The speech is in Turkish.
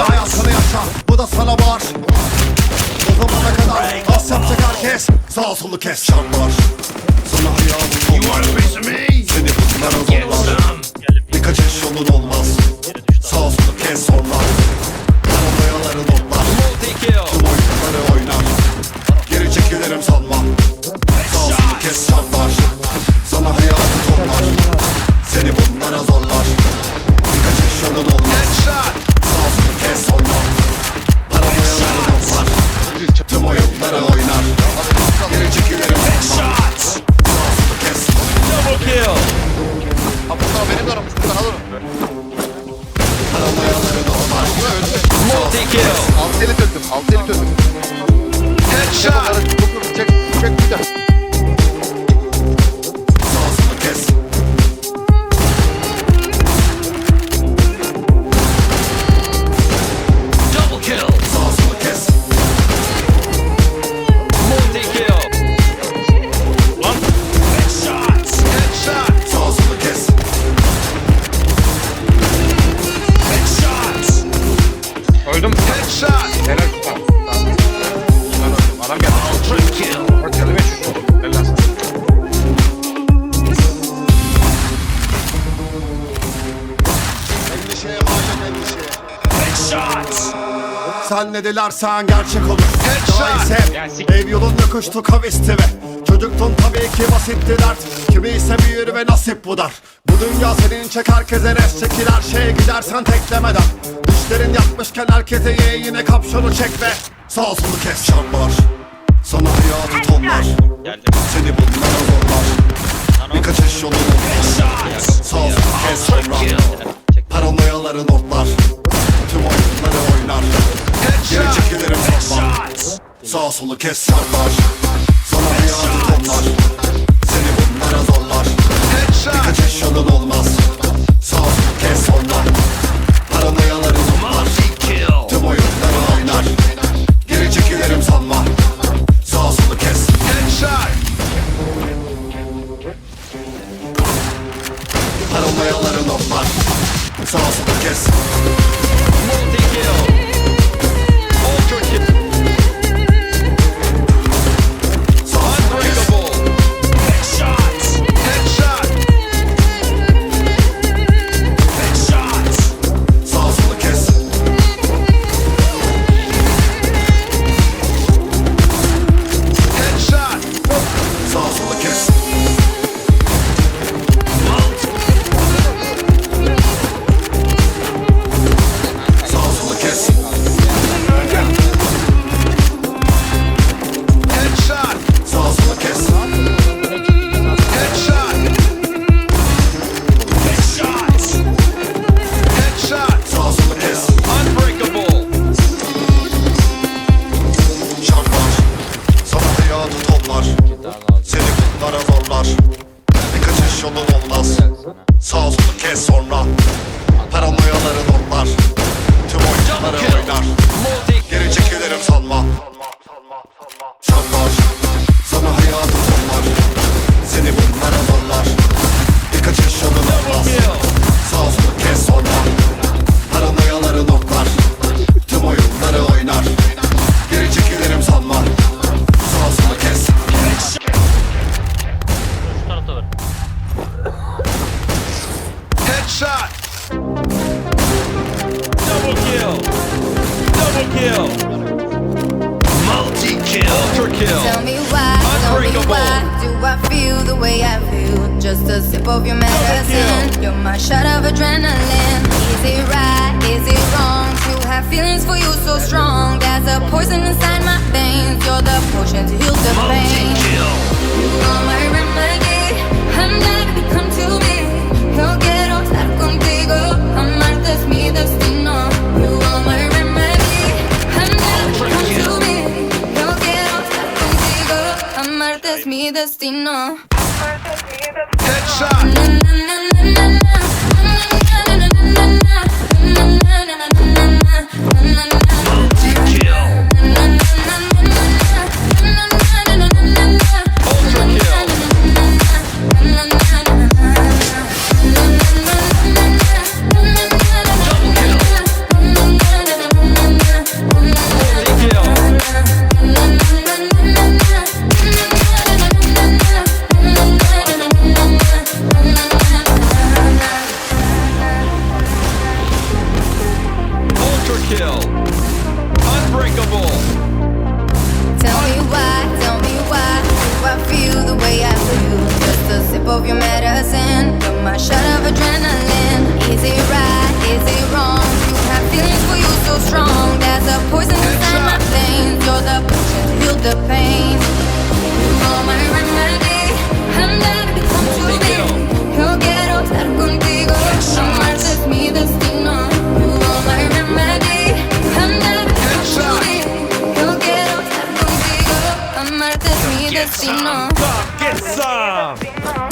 hayatını yaşa. Bu da sana var. O zamana kadar az yapacak herkes. Sağ solu kes. Şartlar Sana of me? Seni bunlara zorlar. Bir kaçış yolun olmaz. Sağ solu kes sonlar Paranoyaların otlar Tüm oyunları oynar. Geri çekilirim sanma. Sağ solu kes şartlar Sana hayatı tonlar Seni bunlara zorlar Multi kill. Altı eli döndüm. Altı eli döndüm. Çek Headshot. çek, çek bir daha. Sen ne dilersen gerçek olur. Headshot. Ev yolun yokuştu kavisti ve Çocuktun tabii ki basitti dert. Kimi ise büyür ve nasip bu dar Bu dünya senin çek herkese res çekil her şeye gidersen teklemeden Düşlerin yapmışken herkese ye yine kapşonu çek ve Sağ solu kes. Şartlar Sana hayatı tonlar. Seni bunlara zorlar. Bir kaçış yolun olmaz. Sağ solu kes sonra Paranoyaların otlar Sağ solu kes şartlar Sana hayatı tonlar Seni bunlara zorlar. Bir Headshot. Double kill. Double kill. Multi kill. Ultra kill. Tell me why, tell me Unbreakable. why do I feel the way I feel? Just a sip of your medicine. You're my shot of adrenaline. Is it right? Is it wrong to have feelings for you so strong? There's a poison inside my veins. You're the potion mi destino. Headshot. dancing to my shot of adrenaline. Is it right? Is it wrong? You have feelings for you so strong. There's a poison inside my veins. You're the potion, heal the pain. You're my remedy. I'm not to come to. Yo quiero estar contigo. Mi destino. you. I'm Get some